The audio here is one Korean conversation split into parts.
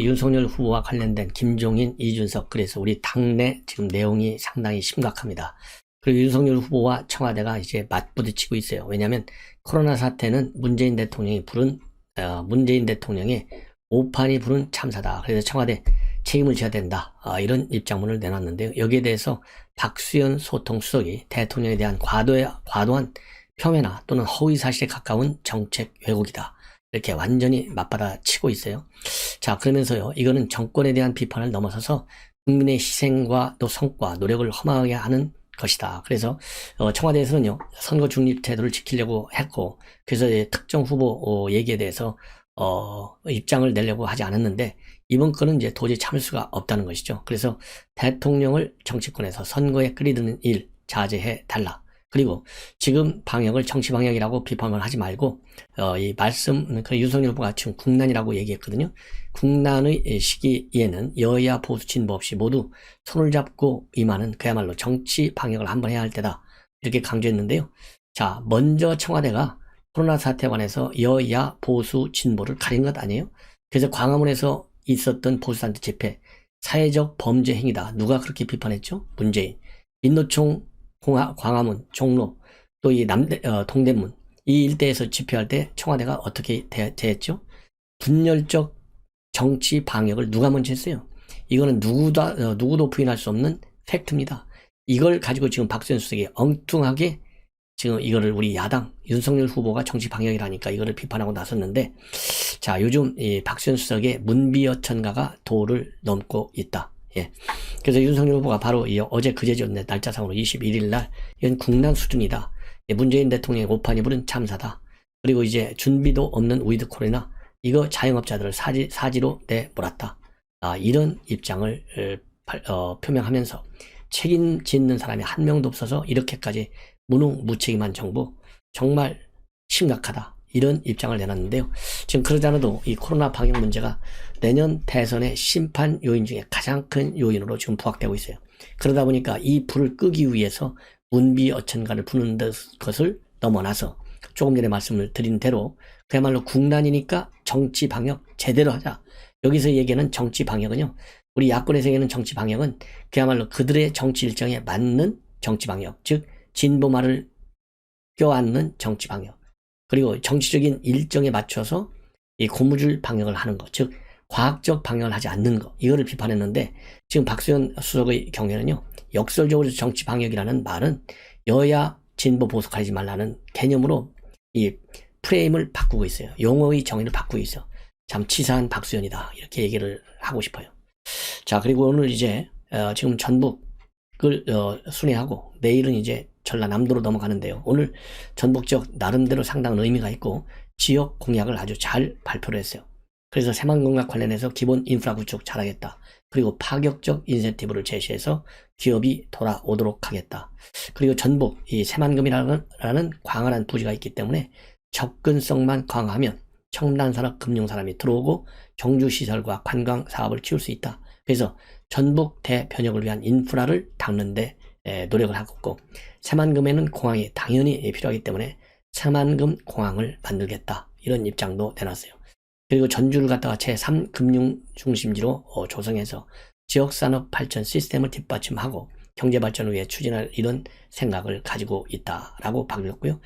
윤석열 후보와 관련된 김종인, 이준석 그래서 우리 당내 지금 내용이 상당히 심각합니다. 그리고 윤석열 후보와 청와대가 이제 맞부딪히고 있어요. 왜냐하면 코로나 사태는 문재인 대통령이 부른 어, 문재인 대통령의 오판이 부른 참사다. 그래서 청와대 책임을 져야 된다. 아, 이런 입장문을 내놨는데요. 여기에 대해서 박수현 소통수석이 대통령에 대한 과도의, 과도한 폄훼나 또는 허위 사실에 가까운 정책 왜곡이다. 이렇게 완전히 맞받아 치고 있어요. 자, 그러면서요, 이거는 정권에 대한 비판을 넘어서서 국민의 희생과 또 성과, 노력을 허망하게 하는 것이다. 그래서 어, 청와대에서는요, 선거 중립 태도를 지키려고 했고, 그래서 특정 후보 어, 얘기에 대해서 어, 입장을 내려고 하지 않았는데, 이번 건은 이제 도저히 참을 수가 없다는 것이죠. 그래서 대통령을 정치권에서 선거에 끌이드는 일 자제해 달라. 그리고 지금 방역을 정치 방역이라고 비판을 하지 말고 어, 이 말씀 그 윤석열 후보가 지금 국난이라고 얘기했거든요. 국난의 시기에는 여야 보수 진보 없이 모두 손을 잡고 임하는 그야말로 정치 방역을 한번 해야 할 때다 이렇게 강조했는데요. 자 먼저 청와대가 코로나 사태에 관해서 여야 보수 진보를 가린 것 아니에요? 그래서 광화문에서 있었던 보수단체 집회 사회적 범죄 행위다. 누가 그렇게 비판했죠? 문재인. 민노총 공화, 광화문, 종로, 또 이 남대, 어, 동대문, 이 일대에서 집회할 때 청와대가 어떻게 대, 대했죠? 분열적 정치 방역을 누가 먼저 했어요? 이거는 누구도, 어, 누구도 부인할 수 없는 팩트입니다. 이걸 가지고 지금 박수현 수석이 엉뚱하게 지금 이거를 우리 야당 윤석열 후보가 정치 방역이라니까 이거를 비판하고 나섰는데 자 요즘 이 박수현 수석의 문비어천가가 도를 넘고 있다. 예. 그래서 윤석열 후보가 바로 이 어제 그제죠. 날짜상으로 21일 날 이건 국난 수준이다. 예, 문재인 대통령의 오판이 부른 참사다. 그리고 이제 준비도 없는 위드 코로나 이거 자영업자들을 사지, 사지로 내몰았다. 아, 이런 입장을 어, 표명하면서 책임 짓는 사람이 한 명도 없어서 이렇게까지 무능무책임한 정부 정말 심각하다. 이런 입장을 내놨는데요. 지금 그러지 않아도 이 코로나 방역 문제가 내년 대선의 심판 요인 중에 가장 큰 요인으로 지금 부각되고 있어요. 그러다 보니까 이 불을 끄기 위해서 문비 어천가를 부는 것을 넘어나서 조금 전에 말씀을 드린 대로 그야말로 국난이니까 정치 방역 제대로 하자. 여기서 얘기하는 정치 방역은요. 우리 야권에서 얘기하는 정치 방역은 그야말로 그들의 정치 일정에 맞는 정치 방역, 즉 진보 말을 껴안는 정치 방역. 그리고 정치적인 일정에 맞춰서 이 고무줄 방역을 하는 것, 즉 과학적 방역을 하지 않는 것, 이거를 비판했는데 지금 박수현 수석의 경우에는요, 역설적으로 정치 방역이라는 말은 여야 진보 보수 가리지 말라는 개념으로 이 프레임을 바꾸고 있어요. 용어의 정의를 바꾸고 있어. 참 치사한 박수현이다. 이렇게 얘기를 하고 싶어요. 자, 그리고 오늘 이제 어, 지금 전북을 어, 순회하고 내일은 이제 전라남도로 넘어가는데요. 오늘 전북 지역 나름대로 상당한 의미가 있고 지역 공약을 아주 잘 발표를 했어요. 그래서 새만공약 관련해서 기본 인프라 구축 잘하겠다. 그리고 파격적 인센티브를 제시해서 기업이 돌아오도록 하겠다. 그리고 전북 이 새만금이라는 광활한 부지가 있기 때문에 접근성만 강화하면 첨단 산업 금융 사람이 들어오고 경주 시설과 관광 사업을 키울 수 있다. 그래서 전북 대변혁을 위한 인프라를 닦는데 노력을 하고 있고 새만금에는 공항이 당연히 필요하기 때문에 새만금 공항을 만들겠다 이런 입장도 내놨어요. 그리고 전주를 갖다가 제3 금융 중심지로 어, 조성해서 지역산업 발전 시스템을 뒷받침하고 경제 발전을 위해 추진할 이런 생각을 가지고 있다라고 밝혔고요.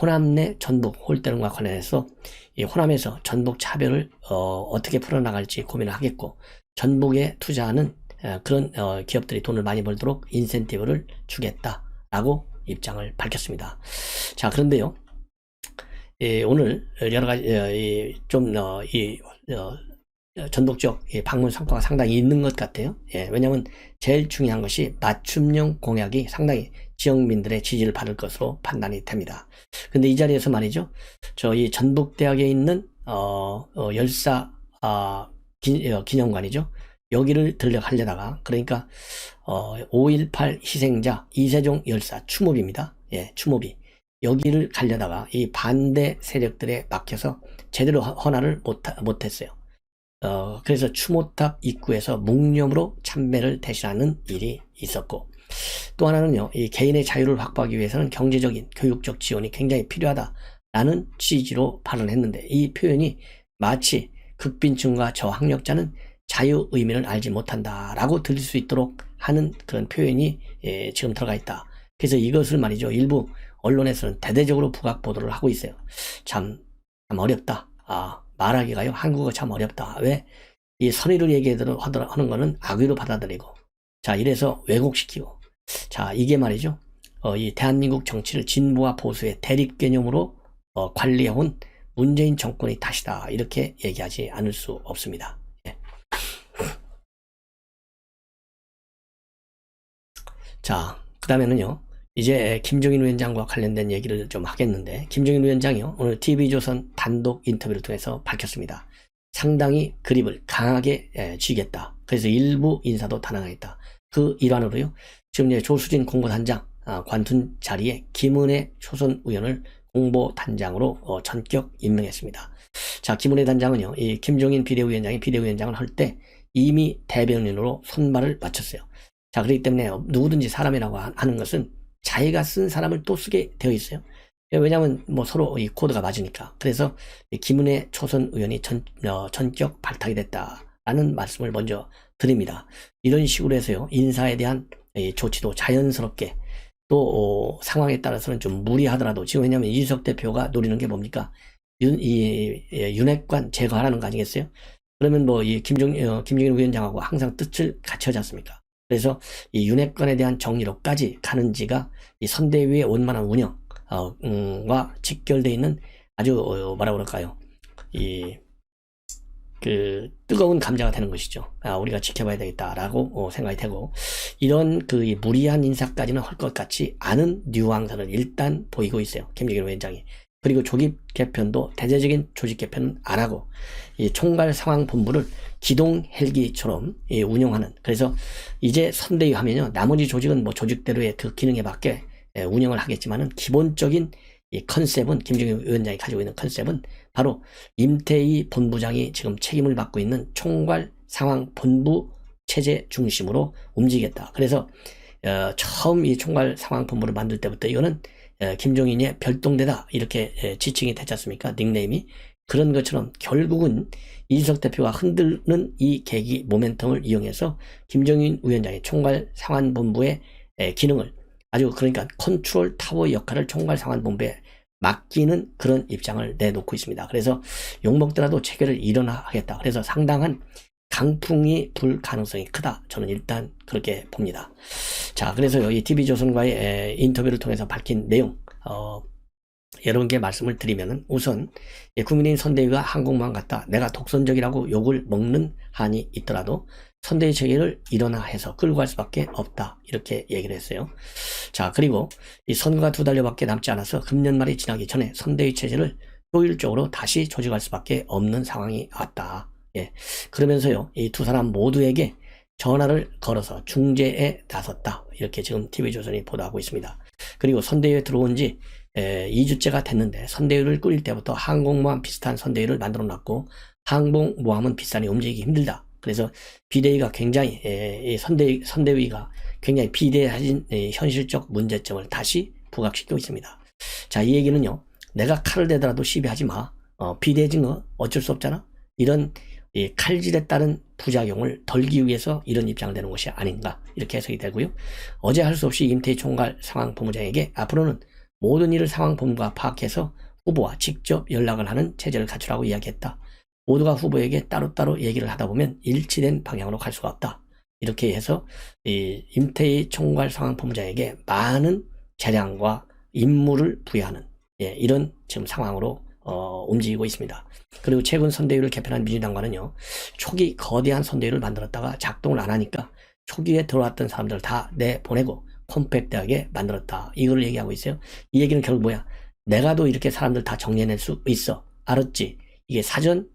호남 내 전북 홀대론과 관련해서 이 호남에서 전북 차별을 어, 떻게 풀어나갈지 고민을 하겠고 전북에 투자하는 어, 그런 어, 기업들이 돈을 많이 벌도록 인센티브를 주겠다라고 입장을 밝혔습니다. 자 그런데요. 예, 오늘 여러 가지 예, 좀이 어, 전북 지역 방문 성과가 상당히 있는 것 같아요. 예, 왜냐하면 제일 중요한 것이 맞춤형 공약이 상당히 지역민들의 지지를 받을 것으로 판단이 됩니다. 근데 이 자리에서 말이죠. 저희 전북 대학에 있는 어, 어 열사 아, 기, 어, 기념관이죠. 여기를 들려가려다가 그러니까 어, 5.18 희생자 이세종 열사 추모비입니다. 예, 추모비. 여기를 가려다가 이 반대 세력들에 막혀서 제대로 헌화를 못, 못했어요. 어, 그래서 추모탑 입구에서 묵념으로 참배를 대신하는 일이 있었고 또 하나는요, 이 개인의 자유를 확보하기 위해서는 경제적인 교육적 지원이 굉장히 필요하다라는 취지로 발언했는데 이 표현이 마치 극빈층과 저학력자는 자유 의미를 알지 못한다라고 들릴 수 있도록 하는 그런 표현이 예, 지금 들어가 있다. 그래서 이것을 말이죠. 일부 언론에서는 대대적으로 부각 보도를 하고 있어요. 참, 참 어렵다. 아, 말하기가요. 한국어 참 어렵다. 왜? 이 선의를 얘기하도록 하는 거는 악의로 받아들이고, 자, 이래서 왜곡시키고, 자, 이게 말이죠. 어, 이 대한민국 정치를 진보와 보수의 대립 개념으로 어, 관리해온 문재인 정권의 탓이다. 이렇게 얘기하지 않을 수 없습니다. 예. 자, 그 다음에는요. 이제 김종인 위원장과 관련된 얘기를 좀 하겠는데, 김종인 위원장이요. 오늘 TV조선 단독 인터뷰를 통해서 밝혔습니다. 상당히 그립을 강하게 예, 쥐겠다. 그래서 일부 인사도 단항하겠다. 그 일환으로요. 지금 이제 조수진 공보단장 아, 관둔 자리에 김은혜 초선 의원을 공보단장으로 어, 전격 임명했습니다. 자, 김은혜 단장은요, 이 김종인 비대위원장이 비대위원장을 할 때 이미 대변인으로 손발을 맞췄어요. 자, 그렇기 때문에 누구든지 사람이라고 하- 하는 것은 자기가 쓴 사람을 또 쓰게 되어 있어요. 왜냐하면 뭐 서로 이 코드가 맞으니까. 그래서 이 김은혜 초선 의원이 전, 어, 전격 발탁이 됐다라는 말씀을 먼저 드립니다. 이런 식으로 해서요, 인사에 대한 이 조치도 자연스럽게 또 어, 상황에 따라서는 좀 무리하더라도 지금 왜냐하면 이준석 대표가 노리는 게 뭡니까? 윤, 이 예, 윤핵관 제거하라는 거 아니겠어요? 그러면 뭐 이 김종 어, 김종인 위원장하고 항상 뜻을 같이 하지 않습니까? 그래서 이 윤핵관에 대한 정리로까지 가는지가 이 선대위의 원만한 운영 어, 음, 과 직결돼 있는 아주 어, 뭐라 그럴까요? 이 그 뜨거운 감자가 되는 것이죠. 아, 우리가 지켜봐야 되겠다라고 어, 생각이 되고 이런 그이 무리한 인사까지는 할 것 같지 않은 뉘앙스를 일단 보이고 있어요. 김정일 위원장이. 그리고 조직 개편도 대대적인 조직 개편은 안 하고 이 총괄 상황 본부를 기동 헬기처럼 예, 운영하는 그래서 이제 선대위 하면요 나머지 조직은 뭐 조직대로의 그 기능에 맞게 예, 운영을 하겠지만은 기본적인 이 컨셉은 김정일 위원장이 가지고 있는 컨셉은 바로 임태희 본부장이 지금 책임을 맡고 있는 총괄 상황 본부 체제 중심으로 움직이겠다. 그래서 어, 처음 이 총괄 상황 본부를 만들 때부터 이거는 어, 김종인의 별동대다 이렇게 예, 지칭이 됐지 않습니까? 닉네임이 그런 것처럼 결국은 이준석 대표가 흔들는 이 계기 모멘텀을 이용해서 김정인 위원장의 총괄 상황 본부의 예, 기능을 아주 그러니까 컨트롤 타워 역할을 총괄 상황 본부에 맡기는 그런 입장을 내놓고 있습니다. 그래서 욕먹더라도 체계를 일어나겠다. 그래서 상당한 강풍이 불 가능성이 크다. 저는 일단 그렇게 봅니다. 자, 그래서 이 TV조선과의 에, 인터뷰를 통해서 밝힌 내용, 어, 여러분께 말씀을 드리면은 우선 예, 국민의힘 선대위가 한국만 갔다 내가 독선적이라고 욕을 먹는 한이 있더라도 선대위 체계를 일어나 해서 끌고 갈 수밖에 없다. 이렇게 얘기를 했어요. 자, 그리고 이 선거가 두 달여밖에 남지 않아서 금년 말이 지나기 전에 선대위 체제를 효율적으로 다시 조직할 수밖에 없는 상황이 왔다. 예. 그러면서요, 이 두 사람 모두에게 전화를 걸어서 중재에 나섰다. 이렇게 지금 TV조선이 보도하고 있습니다. 그리고 선대위에 들어온 지 에, 2주째가 됐는데 선대위를 꾸릴 때부터 항공모함 비슷한 선대위를 만들어 놨고 항공모함은 비싸니 움직이기 힘들다. 그래서 비대위가 굉장히 에, 이 선대 선대위가 굉장히 비대해진 에, 현실적 문제점을 다시 부각시키고 있습니다. 자, 이 얘기는요. 내가 칼을 대더라도 시비하지 마. 어, 비대해진 거 어쩔 수 없잖아. 이런 이 칼질에 따른 부작용을 덜기 위해서 이런 입장을 내는 것이 아닌가 이렇게 해석이 되고요. 어제 할 수 없이 임태희 총괄 상황 본부장에게 앞으로는 모든 일을 상황 본부가 파악해서 후보와 직접 연락을 하는 체제를 갖추라고 이야기했다. 모두가 후보에게 따로따로 얘기를 하다 보면 일치된 방향으로 갈 수가 없다. 이렇게 해서 이 임태희 총괄 상황 본부장에게 많은 재량과 임무를 부여하는 예, 이런 지금 상황으로 어, 움직이고 있습니다. 그리고 최근 선대위를 개편한 민주당과는요, 초기 거대한 선대위를 만들었다가 작동을 안 하니까 초기에 들어왔던 사람들을 다 내보내고 컴팩트하게 만들었다. 이걸 얘기하고 있어요. 이 얘기는 결국 뭐야? 내가도 이렇게 사람들 다 정리해낼 수 있어. 알았지? 이게 사전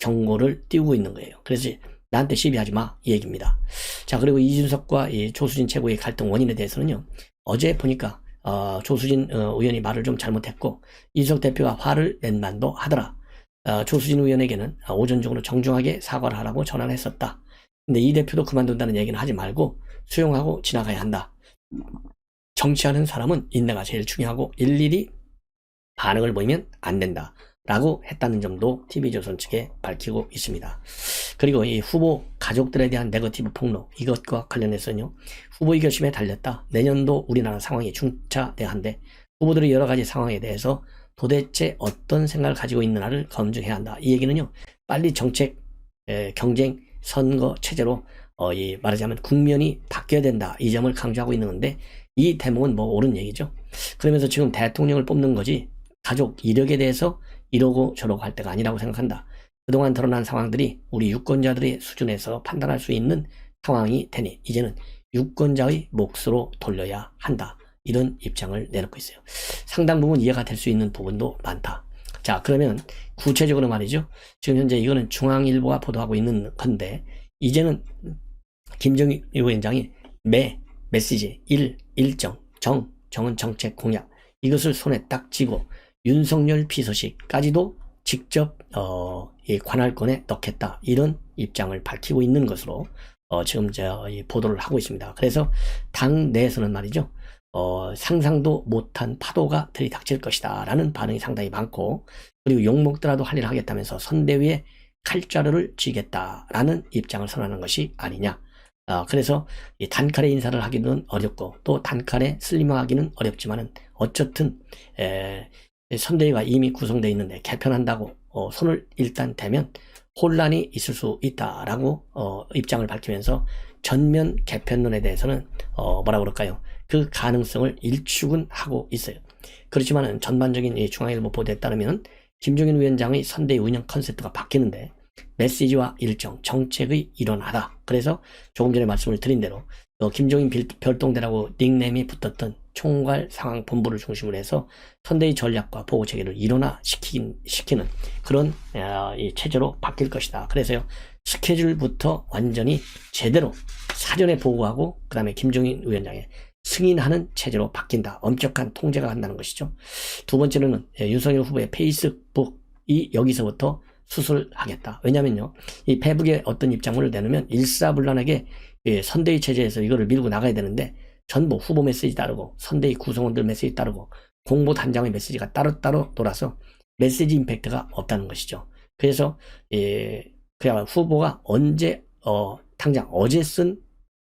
경고를 띄우고 있는 거예요. 그래서 나한테 시비하지 마. 이 얘기입니다. 자, 그리고 이준석과 이 조수진 최고의 갈등 원인에 대해서는요, 어제 보니까 어, 조수진 어, 의원이 말을 좀 잘못했고 이준석 대표가 화를 낸 만도 하더라. 어, 조수진 의원에게는 오전 중으로 정중하게 사과를 하라고 전화를 했었다. 근데 이 대표도 그만둔다는 얘기는 하지 말고 수용하고 지나가야 한다. 정치하는 사람은 인내가 제일 중요하고 일일이 반응을 보이면 안 된다. 라고 했다는 점도 TV조선 측에 밝히고 있습니다. 그리고 이 후보 가족들에 대한 네거티브 폭로 이것과 관련해서는요. 후보의 결심에 달렸다. 내년도 우리나라 상황이 중차대한데 후보들의 여러 가지 상황에 대해서 도대체 어떤 생각을 가지고 있느냐를 검증해야 한다. 이 얘기는요. 빨리 정책, 에, 경쟁, 선거 체제로 어, 이 말하자면 국면이 바뀌어야 된다. 이 점을 강조하고 있는 건데 이 대목은 뭐 옳은 얘기죠. 그러면서 지금 대통령을 뽑는 거지 가족 이력에 대해서 이러고 저러고 할 때가 아니라고 생각한다. 그동안 드러난 상황들이 우리 유권자들의 수준에서 판단할 수 있는 상황이 되니 이제는 유권자의 몫으로 돌려야 한다. 이런 입장을 내놓고 있어요. 상당 부분 이해가 될 수 있는 부분도 많다. 자, 그러면 구체적으로 말이죠. 지금 현재 이거는 중앙일보가 보도하고 있는 건데 이제는 김정일 위원장이 매 메시지 일 일정 정 정은 정책 공약 이것을 손에 딱 쥐고 윤석열 비서실까지도 직접 어, 이 관할권에 넣겠다 이런 입장을 밝히고 있는 것으로 어, 지금 저이 보도를 하고 있습니다. 그래서 당 내에서는 말이죠. 어, 상상도 못한 파도가 들이닥칠 것이다 라는 반응이 상당히 많고 그리고 욕먹더라도 할 일을 하겠다면서 선대위에 칼자루를 쥐겠다라는 입장을 선언하는 것이 아니냐. 어, 그래서 이 단칼에 인사를 하기는 어렵고 또 단칼에 슬림하기는 어렵지만은 어쨌든 에, 선대위가 이미 구성되어 있는데 개편한다고 어, 손을 일단 대면 혼란이 있을 수 있다라고 어, 입장을 밝히면서 전면 개편론에 대해서는 어, 뭐라 그럴까요? 그 가능성을 일축은 하고 있어요. 그렇지만은 전반적인 이 중앙일보 보도에 따르면 김종인 위원장의 선대위 운영 컨셉트가 바뀌는데 메시지와 일정, 정책의 일원하다. 그래서 조금 전에 말씀을 드린 대로 어, 김종인 빌- 별동대라고 닉네임이 붙었던 총괄 상황 본부를 중심으로 해서 선대위 전략과 보고 체계를 일원화시킨 시키는 그런 어, 이 체제로 바뀔 것이다. 그래서요 스케줄부터 완전히 제대로 사전에 보고하고 그 다음에 김종인 위원장의 승인하는 체제로 바뀐다. 엄격한 통제가 간다는 것이죠. 두 번째로는 예, 윤석열 후보의 페이스북이 여기서부터 수술하겠다. 왜냐면요. 이 페북에 어떤 입장문을 내놓으면 일사불란하게 예, 선대위 체제에서 이거를 밀고 나가야 되는데 전부 후보 메시지 따르고 선대위 구성원들 메시지 따르고 공보 단장의 메시지가 따로따로 돌아서 메시지 임팩트가 없다는 것이죠. 그래서 예, 그야말로 후보가 언제 어, 당장 어제 쓴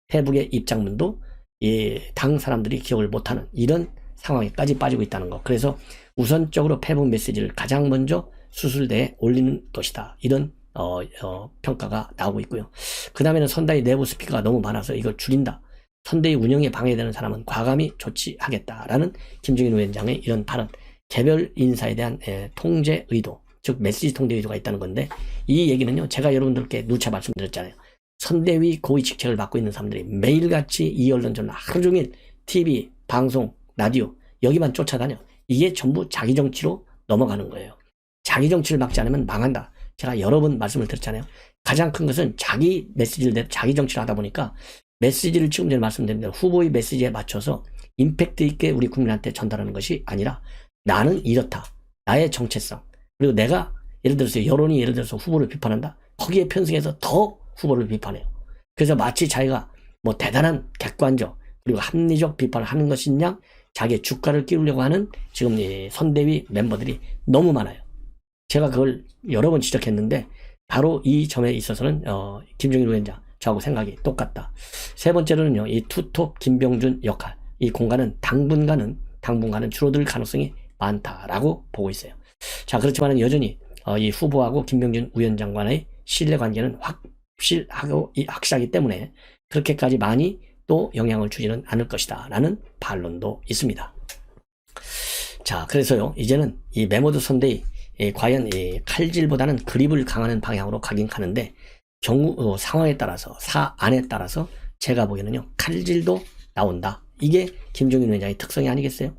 페북의 입장문도 예, 당 사람들이 기억을 못하는 이런 상황에까지 빠지고 있다는 것. 그래서 우선적으로 페북 메시지를 가장 먼저 수술대에 올리는 것이다. 이런 어, 어, 평가가 나오고 있고요. 그 다음에는 선대위 내부 스피커가 너무 많아서 이걸 줄인다. 선대위 운영에 방해되는 사람은 과감히 조치하겠다라는 김종인 위원장의 이런 발언. 개별 인사에 대한 에, 통제 의도, 즉 메시지 통제 의도가 있다는 건데 이 얘기는요. 제가 여러분들께 누차 말씀드렸잖아요. 선대위 고위 직책을 맡고 있는 사람들이 매일같이 이 언론전을 하루 종일 TV, 방송, 라디오 여기만 쫓아다녀. 이게 전부 자기 정치로 넘어가는 거예요. 자기 정치를 막지 않으면 망한다. 제가 여러 번 말씀을 드렸잖아요. 가장 큰 것은 자기 메시지를 내 자기 정치를 하다 보니까 메시지를 지금 전에 말씀드린 대로 후보의 메시지에 맞춰서 임팩트 있게 우리 국민한테 전달하는 것이 아니라 나는 이렇다. 나의 정체성. 그리고 내가 예를 들어서 여론이 예를 들어서 후보를 비판한다. 거기에 편승해서 더 후보를 비판해요. 그래서 마치 자기가 뭐 대단한 객관적 그리고 합리적 비판을 하는 것이냐 자기의 주가를 끼우려고 하는 지금 이 선대위 멤버들이 너무 많아요. 제가 그걸 여러 번 지적했는데 바로 이 점에 있어서는 어, 김종인 위원장 저하고 생각이 똑같다. 세 번째로는요, 이 투톱 김병준 역할, 이 공간은 당분간은 당분간은 줄어들 가능성이 많다라고 보고 있어요. 자 그렇지만은 여전히 어, 이 후보하고 김병준 위원장 간의 신뢰 관계는 확실하고 이 확실하기 때문에 그렇게까지 많이 또 영향을 주지는 않을 것이다라는 반론도 있습니다. 자 그래서요 이제는 이 메모드 선대위 이 과연 이 칼질보다는 그립을 강하는 방향으로 가긴 가는데 경우 어, 상황에 따라서 사안에 따라서 제가 보기에는요 칼질도 나온다. 이게 김종인 위원장의 특성이 아니겠어요?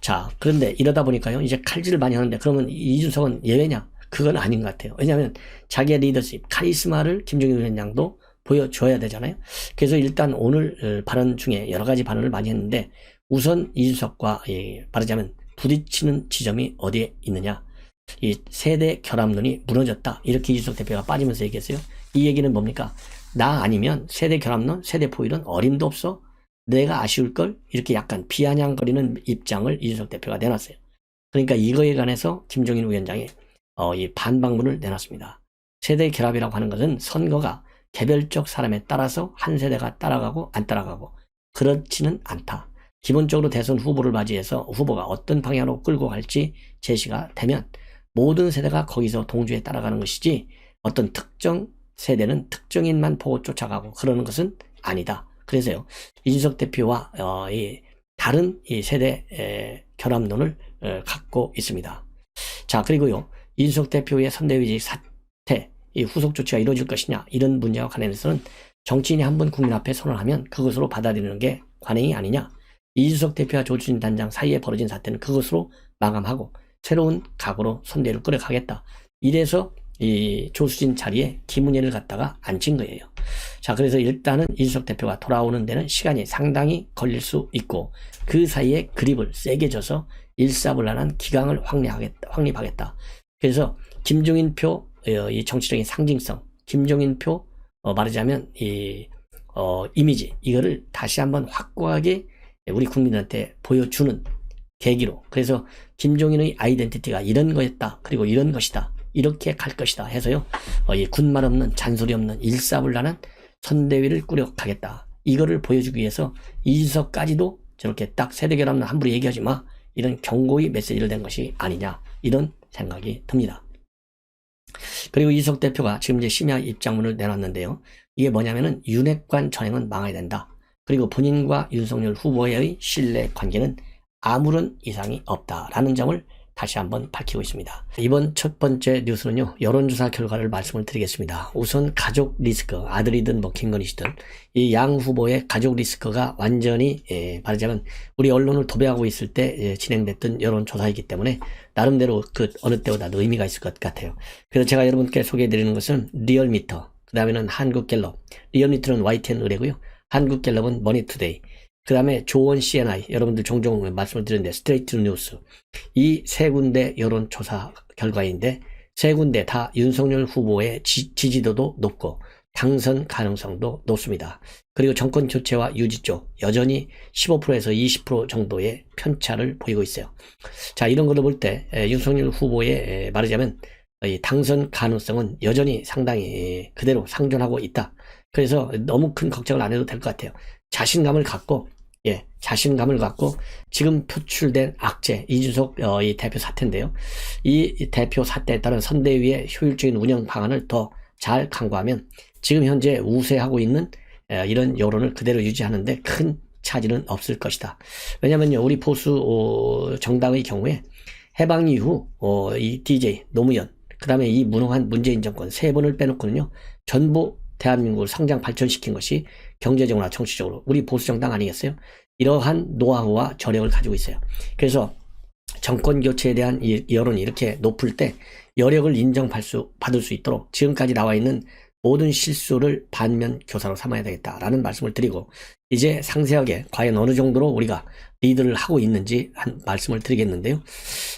자 그런데 이러다 보니까요 이제 칼질을 많이 하는데 그러면 이준석은 예외냐? 그건 아닌 것 같아요. 왜냐하면 자기의 리더십, 카리스마를 김종인 위원장도 보여줘야 되잖아요. 그래서 일단 오늘 어, 발언 중에 여러 가지 발언을 많이 했는데 우선 이준석과 예, 말하자면 부딪히는 지점이 어디에 있느냐? 이 세대 결합론이 무너졌다. 이렇게 이준석 대표가 빠지면서 얘기했어요. 이 얘기는 뭡니까? 나 아니면 세대 결합론, 세대 포일은 어림도 없어. 내가 아쉬울 걸 이렇게 약간 비아냥거리는 입장을 이준석 대표가 내놨어요. 그러니까 이거에 관해서 김종인 위원장이 어, 이 반박문을 내놨습니다. 세대 결합이라고 하는 것은 선거가 개별적 사람에 따라서 한 세대가 따라가고 안 따라가고 그렇지는 않다. 기본적으로 대선 후보를 맞이해서 후보가 어떤 방향으로 끌고 갈지 제시가 되면 모든 세대가 거기서 동조에 따라가는 것이지 어떤 특정 세대는 특정인만 보고 쫓아가고 그러는 것은 아니다. 그래서요 이준석 대표와 어, 이 다른 이 세대 에, 결합론을 어, 갖고 있습니다. 자 그리고요 이준석 대표의 선대위직 사태 이 후속 조치가 이루어질 것이냐 이런 문제와 관련해서는 정치인이 한 번 국민 앞에 선언하면 그것으로 받아들이는 게 관행이 아니냐 이준석 대표와 조주진 단장 사이에 벌어진 사태는 그것으로 마감하고 새로운 각오로 선대를 끌어가겠다. 이래서 이 조수진 자리에 김은혜를 갖다가 앉힌 거예요. 자, 그래서 일단은 이준석 대표가 돌아오는 데는 시간이 상당히 걸릴 수 있고 그 사이에 그립을 세게 져서 일사불란한 기강을 확립하겠다. 확립하겠다. 그래서 김종인 표, 어, 이 정치적인 상징성, 김종인 표, 어, 말하자면 이, 어, 이미지, 이거를 다시 한번 확고하게 우리 국민한테 보여주는 계기로. 그래서 김종인의 아이덴티티가 이런 거였다. 그리고 이런 것이다. 이렇게 갈 것이다 해서요. 어, 이 군말 없는 잔소리 없는 일사불란한 선대위를 꾸려 가겠다. 이거를 보여주기 위해서 이준석까지도 저렇게 딱 세대 결합은 함부로 얘기하지 마. 이런 경고의 메시지를 낸 것이 아니냐. 이런 생각이 듭니다. 그리고 이석 대표가 지금 이제 심야 입장문을 내놨는데요. 이게 뭐냐면은 윤핵관 전행은 망해야 된다. 그리고 본인과 윤석열 후보의 신뢰 관계는 아무런 이상이 없다라는 점을 다시 한번 밝히고 있습니다. 이번 첫 번째 뉴스는요, 여론조사 결과를 말씀을 드리겠습니다. 우선 가족 리스크, 아들이든 뭐 김건희시든 이 양 후보의 가족 리스크가 완전히 예, 말하자면 우리 언론을 도배하고 있을 때 예, 진행됐던 여론조사이기 때문에 나름대로 그 어느 때보다도 의미가 있을 것 같아요. 그래서 제가 여러분께 소개해드리는 것은 리얼미터, 그 다음에는 한국갤럽, 리얼미터는 YTN 의뢰고요. 한국갤럽은 머니투데이, 그 다음에 조원 CNI, 여러분들 종종 말씀을 드렸는데 스트레이트 뉴스. 이 세 군데 여론조사 결과인데 세 군데 다 윤석열 후보의 지, 지지도도 높고 당선 가능성도 높습니다. 그리고 정권 교체와 유지 쪽 여전히 15%에서 20% 정도의 편차를 보이고 있어요. 자, 이런 걸로 볼 때 윤석열 후보의 에, 말하자면 이 당선 가능성은 여전히 상당히 그대로 상존하고 있다. 그래서 너무 큰 걱정을 안 해도 될 것 같아요. 자신감을 갖고 예, 자신감을 갖고 지금 표출된 악재 이준석 어, 이 대표 사태인데요. 이 대표 사태에 따른 선대위의 효율적인 운영 방안을 더 잘 강구하면 지금 현재 우세하고 있는 에, 이런 여론을 그대로 유지하는데 큰 차질은 없을 것이다. 왜냐면요, 우리 보수 어, 정당의 경우에 해방 이후 어, 이 DJ 노무현 그다음에 이 무능한 문재인 정권 세 번을 빼놓고는요 전부 대한민국을 성장 발전시킨 것이 경제적으로나 정치적으로 우리 보수 정당 아니겠어요? 이러한 노하우와 저력을 가지고 있어요. 그래서 정권 교체에 대한 이 여론이 이렇게 높을 때 여력을 인정받을 수, 받을 수 있도록 지금까지 나와 있는 모든 실수를 반면 교사로 삼아야 되겠다라는 말씀을 드리고 이제 상세하게 과연 어느 정도로 우리가 리드를 하고 있는지 한 말씀을 드리겠는데요.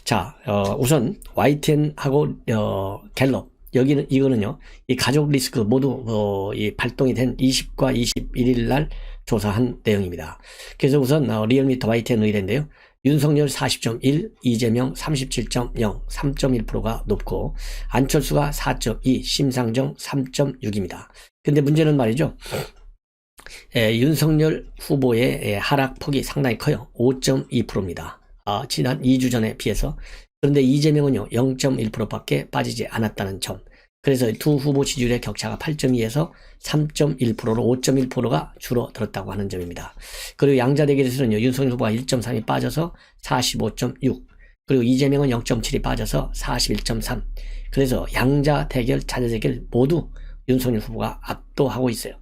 자, 어, 우선 YTN하고 어, 갤럽 여기는 이거는요. 이 가족 리스크 모두 어, 이 발동이 된 20과 21일 날 조사한 내용입니다. 그래서 우선 어, 리얼미터 YTN 의뢰인데요. 윤석열 40.1, 이재명 37.0, 3.1%가 높고 안철수가 4.2, 심상정 3.6입니다. 근데 문제는 말이죠. 에, 윤석열 후보의 에, 하락폭이 상당히 커요. 5.2%입니다. 아, 지난 2주 전에 비해서. 그런데 이재명은요, 0.1%밖에 빠지지 않았다는 점. 그래서 두 후보 지지율의 격차가 8.2에서 3.1%로 5.1%가 줄어들었다고 하는 점입니다. 그리고 양자 대결에서는요, 윤석열 후보가 1.3이 빠져서 45.6, 그리고 이재명은 0.7이 빠져서 41.3. 그래서 양자 대결, 자자 대결 모두 윤석열 후보가 압도하고 있어요.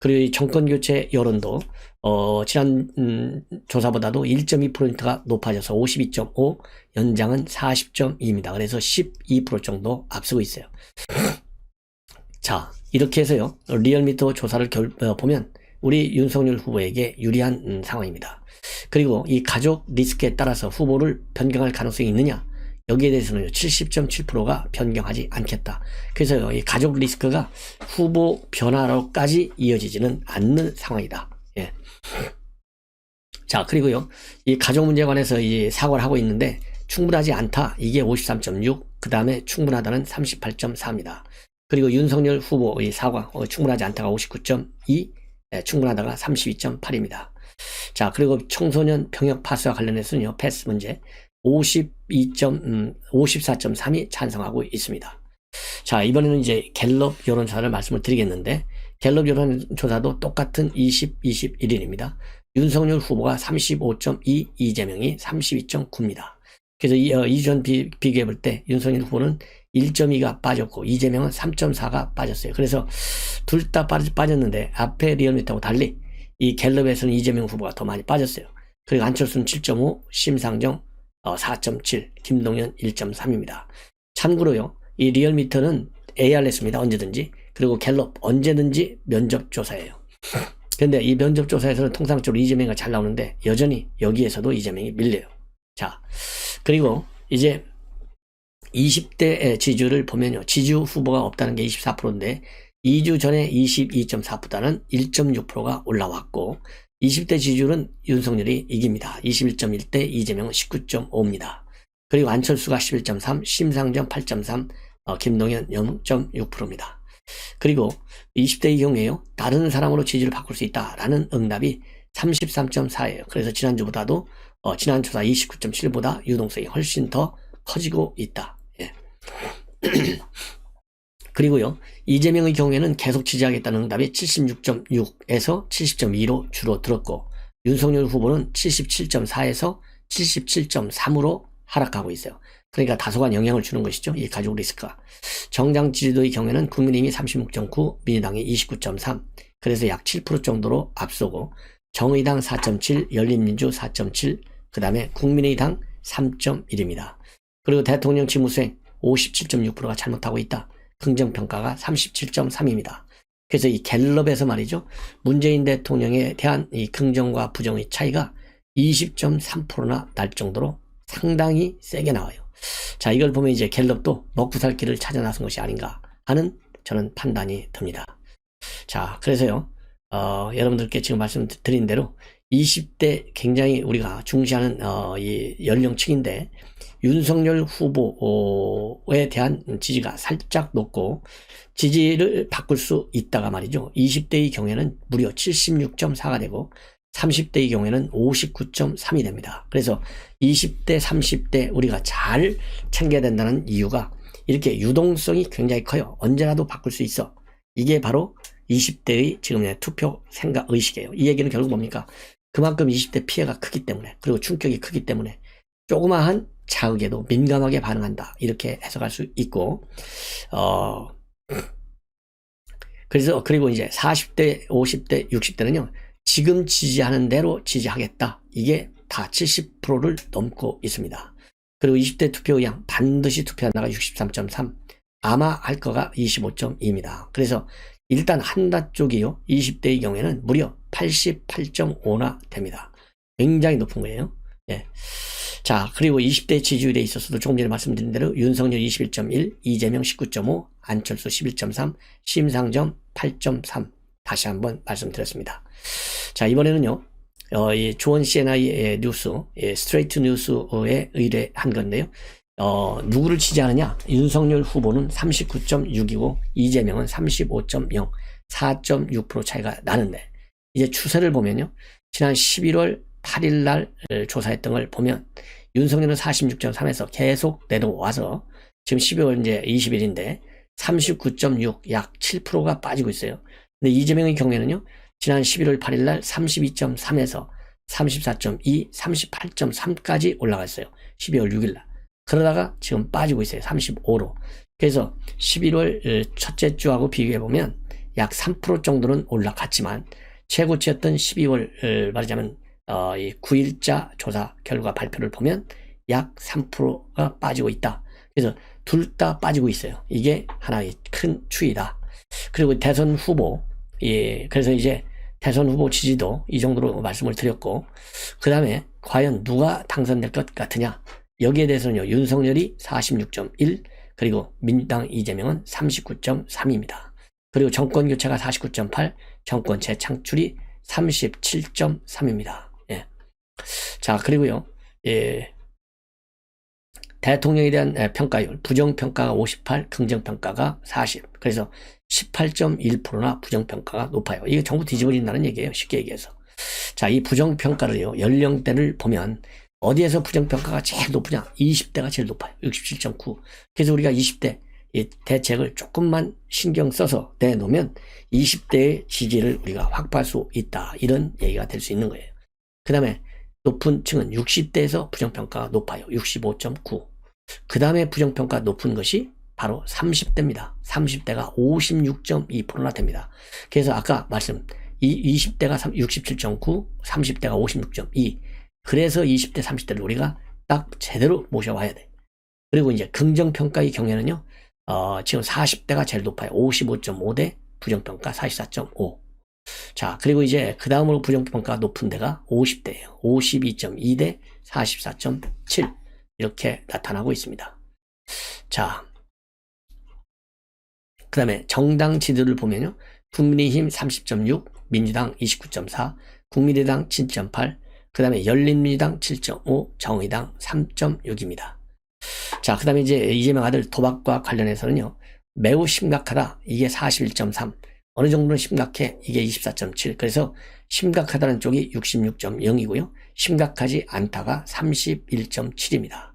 그리고 이 정권 교체 여론도 어, 지난 음, 조사보다도 1.2%가 높아져서 52.5, 연장은 40.2입니다. 그래서 12% 정도 앞서고 있어요. 자, 이렇게 해서요. 리얼미터 조사를 결, 어, 보면 우리 윤석열 후보에게 유리한 음, 상황입니다. 그리고 이 가족 리스크에 따라서 후보를 변경할 가능성이 있느냐? 여기에 대해서는 70.7%가 변경하지 않겠다. 그래서 이 가족 리스크가 후보 변화로까지 이어지지는 않는 상황이다. 예. 자, 그리고요. 이 가족 문제에 관해서 이 사과를 하고 있는데 충분하지 않다. 이게 53.6. 그 다음에 충분하다는 38.4입니다. 그리고 윤석열 후보의 사과, 어, 충분하지 않다가 59.2, 예, 충분하다가 32.8입니다. 자, 그리고 청소년 병역 파스와 관련해서는요, 패스 문제 52. 음, 54.3이 찬성하고 있습니다. 자, 이번에는 이제 갤럽 여론조사를 말씀을 드리겠는데, 갤럽 여론조사도 똑같은 20, 21일입니다. 윤석열 후보가 35.2, 이재명이 32.9입니다. 그래서 이, 어, 이전 비, 비교해 볼 때 윤석열 후보는 1.2가 빠졌고 이재명은 3.4가 빠졌어요. 그래서 둘 다 빠졌는데 앞에 리얼미터하고 달리 이 갤럽에서는 이재명 후보가 더 많이 빠졌어요. 그리고 안철수는 7.5, 심상정 어, 4.7, 김동연 1.3입니다. 참고로요, 이 리얼미터는 ARS입니다. 언제든지. 그리고 갤럽 언제든지 면접 조사예요. 근데 이 면접 조사에서는 통상적으로 이재명이 잘 나오는데 여전히 여기에서도 이재명이 밀려요. 자, 그리고 이제 20대 지지율을 보면요. 지지율 후보가 없다는 게 24%인데 2주 전에 22.4보다는 1.6%가 올라왔고 20대 지지율은 윤석열이 이깁니다. 21.1대 이재명은 19.5입니다. 그리고 안철수가 11.3, 심상정 8.3, 어, 김동연 0.6%입니다. 그리고 20대의 경우에요. 다른 사람으로 지지를 바꿀 수 있다라는 응답이 33.4예요. 그래서 지난주보다도 어, 지난 조사 29.7보다 유동성이 훨씬 더 커지고 있다. 예. 그리고요. 이재명의 경우에는 계속 지지하겠다는 응답이 76.6에서 70.2로 줄어들었고 윤석열 후보는 77.4에서 77.3으로 하락하고 있어요. 그러니까 다소간 영향을 주는 것이죠. 이 가족 리스크가. 정당 지지도의 경우에는 국민의힘이 36.9, 민주당이 29.3. 그래서 약 7% 정도로 앞서고 정의당 4.7, 열린민주 4.7, 그 다음에 국민의당 3.1입니다. 그리고 대통령 직무수행 57.6%가 잘못하고 있다. 긍정평가가 37.3입니다. 그래서 이 갤럽에서 말이죠. 문재인 대통령에 대한 이 긍정과 부정의 차이가 20.3%나 날 정도로 상당히 세게 나와요. 자, 이걸 보면 이제 갤럽도 먹고 살 길을 찾아 나선 것이 아닌가 하는 저는 판단이 듭니다. 자, 그래서요, 어, 여러분들께 지금 말씀드린 대로 20대 굉장히 우리가 중시하는 어, 이 연령층인데 윤석열 후보에 대한 지지가 살짝 높고 지지를 바꿀 수 있다가 말이죠. 20대의 경우에는 무려 76.4가 되고 30대의 경우에는 59.3이 됩니다. 그래서 20대, 30대 우리가 잘 챙겨야 된다는 이유가 이렇게 유동성이 굉장히 커요. 언제라도 바꿀 수 있어. 이게 바로 20대의 지금의 투표 생각 의식이에요. 이 얘기는 결국 뭡니까? 그만큼 20대 피해가 크기 때문에 그리고 충격이 크기 때문에 조그마한 자극에도 민감하게 반응한다. 이렇게 해석할 수 있고 어 그래서 그리고 이제 40대, 50대, 60대는요. 지금 지지하는 대로 지지하겠다. 이게 다 70%를 넘고 있습니다. 그리고 20대 투표 의향 반드시 투표한다가 63.3 아마 할 거가 25.2입니다. 그래서 일단 한다 쪽이요. 20대의 경우에는 무려 88.5나 됩니다. 굉장히 높은 거예요. 예. 자, 그리고 20대 지지율에 있어서도 조금 전에 말씀드린 대로 윤석열 21.1, 이재명 19.5, 안철수 11.3, 심상정 8.3. 다시 한번 말씀드렸습니다. 자, 이번에는요, 어, 이 조원 CNI의 뉴스, 예, 스트레이트 뉴스에 의뢰한 건데요. 어, 누구를 지지하느냐? 윤석열 후보는 39.6이고 이재명은 35.0, 4.6% 차이가 나는데 이제 추세를 보면요. 지난 11월 8일 날 조사했던 걸 보면 윤석열은 46.3에서 계속 내려와서 지금 12월 이제 20일인데 39.6, 약 7%가 빠지고 있어요. 근데 이재명의 경우에는요. 지난 11월 8일 날 32.3에서 34.2, 38.3까지 올라갔어요. 12월 6일 날. 그러다가 지금 빠지고 있어요. 35로. 그래서 11월 첫째 주하고 비교해보면 약 3% 정도는 올라갔지만 최고치였던 12월 말하자면 어, 이 9일자 조사 결과 발표를 보면 약 3%가 빠지고 있다. 그래서 둘 다 빠지고 있어요. 이게 하나의 큰 추이다. 그리고 대선 후보, 예, 그래서 이제 대선 후보 지지도 이 정도로 말씀을 드렸고, 그 다음에 과연 누가 당선될 것 같으냐? 여기에 대해서는요, 윤석열이 46.1, 그리고 민주당 이재명은 39.3입니다. 그리고 정권 교체가 49.8, 정권 재창출이 37.3입니다. 예. 자, 그리고요, 예, 대통령에 대한 에, 평가율, 부정평가가 58, 긍정평가가 40. 그래서 18.1%나 부정평가가 높아요. 이게 전부 뒤집어진다는 얘기예요. 쉽게 얘기해서. 자, 이 부정평가를요, 연령대를 보면 어디에서 부정평가가 제일 높으냐? 20대가 제일 높아요. 67.9. 그래서 우리가 20대 이 대책을 조금만 신경 써서 내놓으면 20대의 지지를 우리가 확보할 수 있다. 이런 얘기가 될 수 있는 거예요. 그 다음에 높은 층은 60대에서 부정평가가 높아요. 65.9. 그 다음에 부정평가 높은 것이 바로 30대입니다. 30대가 56.2%나 됩니다. 그래서 아까 말씀, 이 20대가 67.9, 30대가 56.2. 그래서 20대, 30대를 우리가 딱 제대로 모셔와야 돼. 그리고 이제 긍정평가의 경우에는요, 어, 지금 40대가 제일 높아요. 55.5 대 부정평가 44.5. 자, 그리고 이제 그 다음으로 부정평가가 높은 데가 50대예요. 52.2 대 44.7. 이렇게 나타나고 있습니다. 자, 그 다음에 정당 지도를 보면요. 국민의힘 30.6, 민주당 29.4, 국민의당 7.8, 그 다음에 열린민주당 7.5, 정의당 3.6입니다. 자, 그 다음에 이제 이재명 아들 도박과 관련해서는요. 매우 심각하다. 이게 41.3. 어느 정도는 심각해. 이게 24.7. 그래서 심각하다는 쪽이 66.0이고요. 심각하지 않다가 31.7입니다.